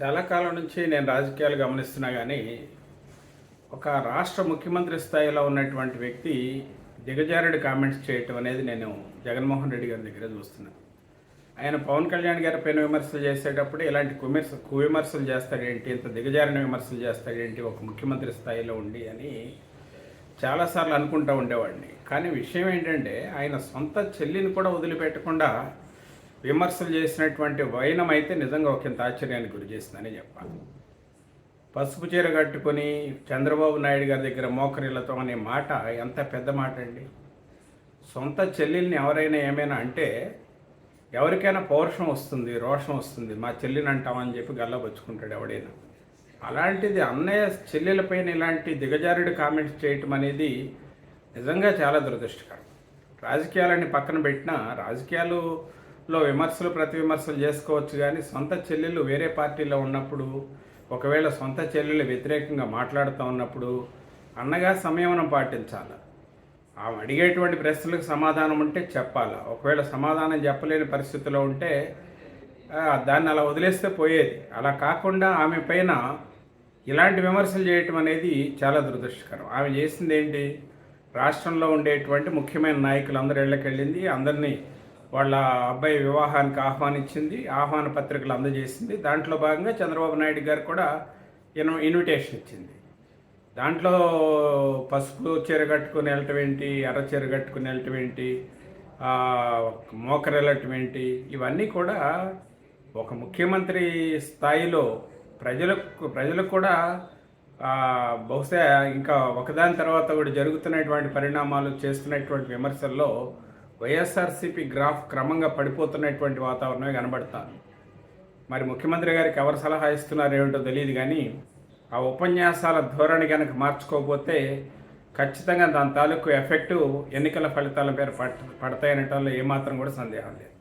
చాలా కాలం నుంచి నేను రాజకీయాలు గమనిస్తున్నా కానీ ఒక రాష్ట్ర ముఖ్యమంత్రి స్థాయిలో ఉన్నటువంటి వ్యక్తి దిగజారుడు కామెంట్స్ చేయటం అనేది నేను జగన్మోహన్ రెడ్డి గారి దగ్గర చూస్తున్నాను ఆయన పవన్ కళ్యాణ్ గారి పైన విమర్శలు చేసేటప్పుడు ఇలాంటి కుమిర్స కువిమర్శలు చేస్తాడేంటి ఇంత దిగజారిన విమర్శలు చేస్తాడేంటి ఒక ముఖ్యమంత్రి స్థాయిలో ఉండి అని చాలాసార్లు అనుకుంటూ ఉండేవాడిని. కానీ విషయం ఏంటంటే ఆయన సొంత చెల్లిని కూడా వదిలిపెట్టకుండా విమర్శలు చేసినటువంటి వైనం అయితే నిజంగా ఒకంత ఆశ్చర్యానికి గురి చేసిందని చెప్పాలి. పసుపు చీర కట్టుకొని చంద్రబాబు నాయుడు గారి దగ్గర మోకరిల్లతో అనే మాట ఎంత పెద్ద మాట అండి? సొంత చెల్లెల్ని ఎవరైనా ఏమైనా అంటే ఎవరికైనా పౌరుషం వస్తుంది రోషం వస్తుంది మా చెల్లిని అంటామని చెప్పి గల్లబొచ్చుకుంటాడు ఎవడైనా. అలాంటిది అన్నయ్య చెల్లెలపైన ఇలాంటి దిగజారుడు కామెంట్స్ చేయటం అనేది నిజంగా చాలా దురదృష్టకరం. రాజకీయాలని పక్కన పెట్టినా లో విమర్శలు ప్రతి విమర్శలు చేసుకోవచ్చు కానీ సొంత చెల్లెలు వేరే పార్టీలో ఉన్నప్పుడు ఒకవేళ సొంత చెల్లెలు వ్యతిరేకంగా మాట్లాడుతూ ఉన్నప్పుడు అన్నగా సంయమనం పాటించాలి. ఆమె అడిగేటువంటి ప్రశ్నలకు సమాధానం ఉంటే చెప్పాలి. ఒకవేళ సమాధానం చెప్పలేని పరిస్థితిలో ఉంటే దాన్ని అలా వదిలేస్తే పోయేది. అలా కాకుండా ఆమె పైన ఇలాంటి విమర్శలు చేయటం అనేది చాలా దురదృష్టకరం. ఆమె చేసింది ఏంటి రాష్ట్రంలో ఉండేటువంటి ముఖ్యమైన నాయకులు అందరి వెళ్ళింది అందరినీ వాళ్ళ అబ్బాయి వివాహానికి ఆహ్వానించింది ఆహ్వాన పత్రికలు అందజేసింది. దాంట్లో భాగంగా చంద్రబాబు నాయుడు గారు కూడా ఇన్ ఇన్విటేషన్ ఇచ్చింది. దాంట్లో పసుపు చీర కట్టుకుని వెళ్ళటం ఏంటి ఎర్ర చీర కట్టుకుని వెళ్ళటం ఏంటి ఆ, వెళ్ళటం ఏంటి ఇవన్నీ కూడా ఒక ముఖ్యమంత్రి స్థాయిలో ప్రజలకు ప్రజలకు కూడా బహుశా ఇంకా ఒకదాని తర్వాత కూడా జరుగుతున్నటువంటి పరిణామాలు చేస్తున్నటువంటి విమర్శల్లో వైఎస్ఆర్సీపీ గ్రాఫ్ క్రమంగా పడిపోతున్నటువంటి వాతావరణమే కనబడతాను మరి ముఖ్యమంత్రి గారికి ఎవరు సలహా ఇస్తున్నారు ఏమిటో తెలియదు కానీ ఆ ఉపన్యాసాల ధోరణి కనుక మార్చుకోకపోతే ఖచ్చితంగా దాని తాలూకు ఎఫెక్టు ఎన్నికల ఫలితాల పేరు పట్ పడతాయనటంలో ఏమాత్రం కూడా సందేహం లేదు.